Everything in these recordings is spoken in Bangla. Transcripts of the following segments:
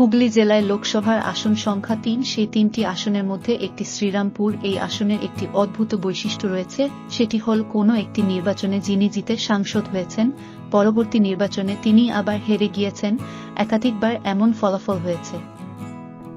হুগলি জেলায় লোকসভার আসন সংখ্যা তিন। সেই তিনটি আসনের মধ্যে একটি শ্রীরামপুর। এই আসনের একটি অদ্ভুত বৈশিষ্ট্য রয়েছে। সেটি হল, কোনো একটি নির্বাচনে যিনি জিতে সাংসদ হয়েছেন, পরবর্তী নির্বাচনে তিনি আবার হেরে গিয়েছেন। একাধিকবার এমন ফলাফল হয়েছে।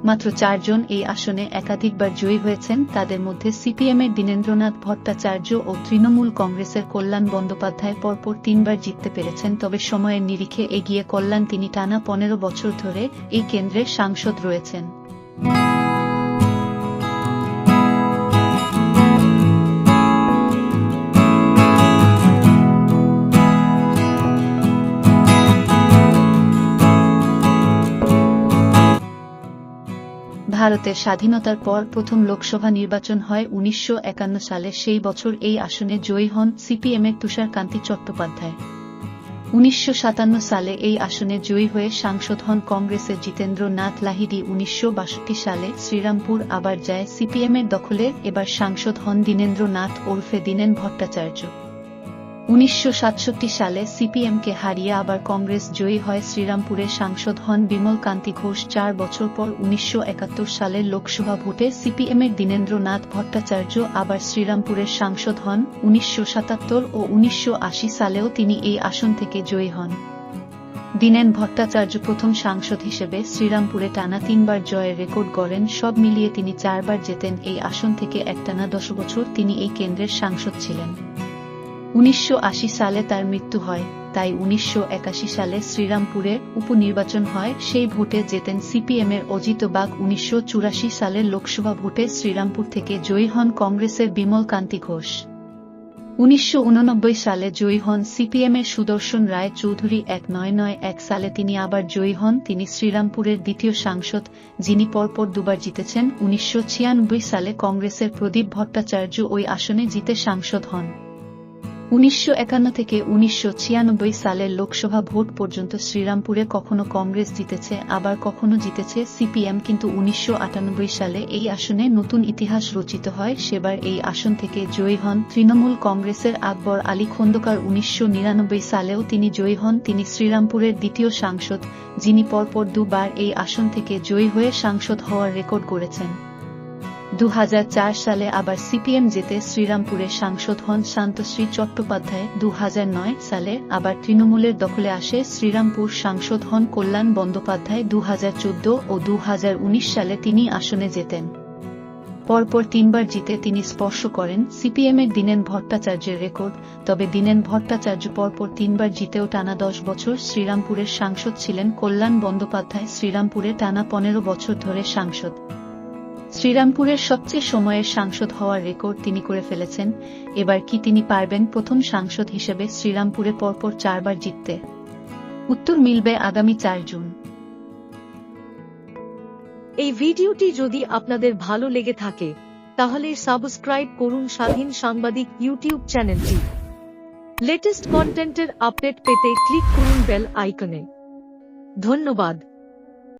মাত্র চারজন এই আসনে একাধিকবার জয়ী হয়েছেন, তাদের মধ্যে সিপিএমের দীনেন্দ্রনাথ ভট্টাচার্য ও তৃণমূল কংগ্রেসের কল্যাণ বন্দ্যোপাধ্যায় পরপর তিনবার জিততে পেরেছেন, তবে সময়ের নিরিখে এগিয়ে কল্যাণ তিনি টানা পনেরো বছর ধরে এই কেন্দ্রের সাংসদ রয়েছেন। ভারতের স্বাধীনতার পর প্রথম লোকসভা নির্বাচন হয় উনিশশো একান্ন সালে। সেই বছর এই আসনে জয়ী হন সিপিএমের তুষারকান্তি চট্টোপাধ্যায়। উনিশশো সাতান্ন সালে এই আসনে জয়ী হয়ে সাংসদ হন কংগ্রেসের জিতেন্দ্র নাথ লাহিড়ী। উনিশশো সালে শ্রীরামপুর আবার যায় সিপিএমের দখলে। এবার সাংসদ হন দীনেন্দ্র নাথ ওরফে দীনেন ভট্টাচার্য। উনিশশো সাতষট্টি সালে সিপিএমকে হারিয়ে আবার কংগ্রেস জয়ী হয় শ্রীরামপুরে সাংসদ হন বিমল কান্তি ঘোষ। চার বছর পর উনিশশো একাত্তর সালের লোকসভা ভোটে সিপিএমের দীনেন্দ্র নাথ ভট্টাচার্য, আবার শ্রীরামপুরের সাংসদ হন উনিশশো সাতাত্তর ও উনিশশো আশি সালেও তিনি এই আসন থেকে জয়ী হন। দীনেন ভট্টাচার্য প্রথম সাংসদ হিসেবে শ্রীরামপুরে টানা তিনবার জয়ের রেকর্ড গড়েন। সব মিলিয়ে তিনি চারবার জেতেন। এই আসন থেকে একটানা দশ বছর তিনি এই কেন্দ্রের সাংসদ ছিলেন। উনিশশো আশি সালে তার মৃত্যু হয়, তাই উনিশশো একাশি সালে শ্রীরামপুরে উপনির্বাচন হয়। সেই ভোটে জেতেন সিপিএমের অজিত বাগ। উনিশশো সালের লোকসভা ভোটে শ্রীরামপুর থেকে জয়ী হন কংগ্রেসের বিমল কান্তি ঘোষ। উনিশশো উননব্বই সালে জয়ী হন সিপিএমের সুদর্শন রায় চৌধুরী এক নয় নয় এক সালে তিনি আবার জয়ী হন। তিনি শ্রীরামপুরের দ্বিতীয় সাংসদ, যিনি পরপর দুবার জিতেছেন। উনিশশো ছিয়ানব্বই সালে কংগ্রেসের প্রদীপ ভট্টাচার্য ওই আসনে জিতে সাংসদ হন। উনিশশো একান্ন থেকে উনিশশো সালের লোকসভা ভোট পর্যন্ত শ্রীরামপুরে কখনো কংগ্রেস জিতেছে, আবার কখনো জিতেছে সিপিএম। কিন্তু উনিশশো আটানব্বই সালে এই আসনে নতুন ইতিহাস রচিত হয়। সেবার এই আসন থেকে জয়ী হন তৃণমূল কংগ্রেসের আকবর আলী খন্দকার। উনিশশো নিরানব্বই সালেও তিনি জয়ী হন। তিনি শ্রীরামপুরের দ্বিতীয় সাংসদ, যিনি পরপর দুবার এই আসন থেকে জয়ী হয়ে সাংসদ হওয়ার রেকর্ড করেছেন দু হাজার চার সালে আবার সিপিএম যেতে শ্রীরামপুরে সাংসদ হন শান্তশ্রী চট্টোপাধ্যায়। দু হাজার নয় সালে আবার তৃণমূলের দখলে আসে শ্রীরামপুর সাংসদ হন কল্যাণ বন্দ্যোপাধ্যায়। দু হাজার চোদ্দ ও দু হাজার উনিশ সালে তিনি আসনে যেতেন পরপর তিনবার জিতে তিনি স্পর্শ করেন সিপিএমের দিনেন ভট্টাচার্যের রেকর্ড। তবে দিনেন ভট্টাচার্য পরপর তিনবার জিতেও টানা দশ বছর শ্রীরামপুরের সাংসদ ছিলেন কল্যাণ বন্দ্যোপাধ্যায়। শ্রীরামপুরে টানা পনেরো বছর ধরে সাংসদ। শ্রীরামপুরের সবচেয়ে সময়ের সাংসদ হওয়ার রেকর্ড তিনি করে ফেলেছেন। এবার কি তিনি পারবেন প্রথম সাংসদ হিসেবে শ্রীরামপুরে পরপর চারবার জিততে? উত্তর মিলবে আগামী চার জুন। এই ভিডিওটি যদি আপনাদের ভালো লেগে থাকে, তাহলে সাবস্ক্রাইব করুন স্বাধীন সাংবাদিক ইউটিউব চ্যানেলটি। লেটেস্ট কন্টেন্টের আপডেট পেতে ক্লিক করুন বেল আইকনে। ধন্যবাদ।